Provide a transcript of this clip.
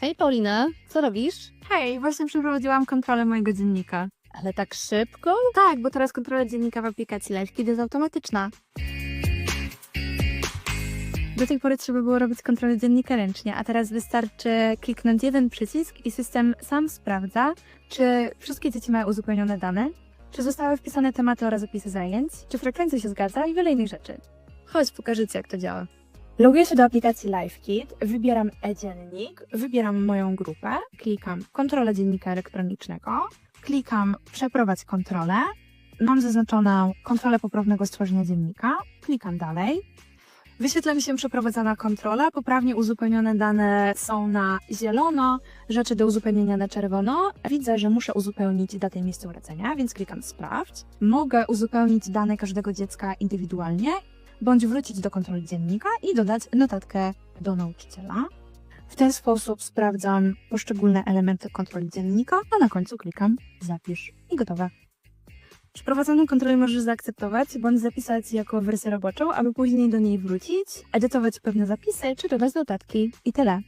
Hej Paulina, co robisz? Hej, właśnie przeprowadziłam kontrolę mojego dziennika. Ale tak szybko? Tak, bo teraz kontrola dziennika w aplikacji LiveKit jest automatyczna. Do tej pory trzeba było robić kontrolę dziennika ręcznie, a teraz wystarczy kliknąć jeden przycisk i system sam sprawdza, czy wszystkie dzieci mają uzupełnione dane, czy zostały wpisane tematy oraz opisy zajęć, czy frekwencja się zgadza i wiele innych rzeczy. Chodź, pokażę Ci, jak to działa. Loguję się do aplikacji LiveKit, wybieram e-dziennik, wybieram moją grupę, klikam kontrolę dziennika elektronicznego, klikam przeprowadź kontrolę, mam zaznaczoną kontrolę poprawnego stworzenia dziennika, klikam dalej. Wyświetla mi się przeprowadzona kontrola, poprawnie uzupełnione dane są na zielono, rzeczy do uzupełnienia na czerwono. Widzę, że muszę uzupełnić datę i miejsce urodzenia, więc klikam sprawdź. Mogę uzupełnić dane każdego dziecka indywidualnie, bądź wrócić do kontroli dziennika i dodać notatkę do nauczyciela. W ten sposób sprawdzam poszczególne elementy kontroli dziennika, a na końcu klikam zapisz i gotowe. Przeprowadzoną kontrolę możesz zaakceptować bądź zapisać jako wersję roboczą, aby później do niej wrócić, edytować pewne zapisy czy dodać notatki i tyle.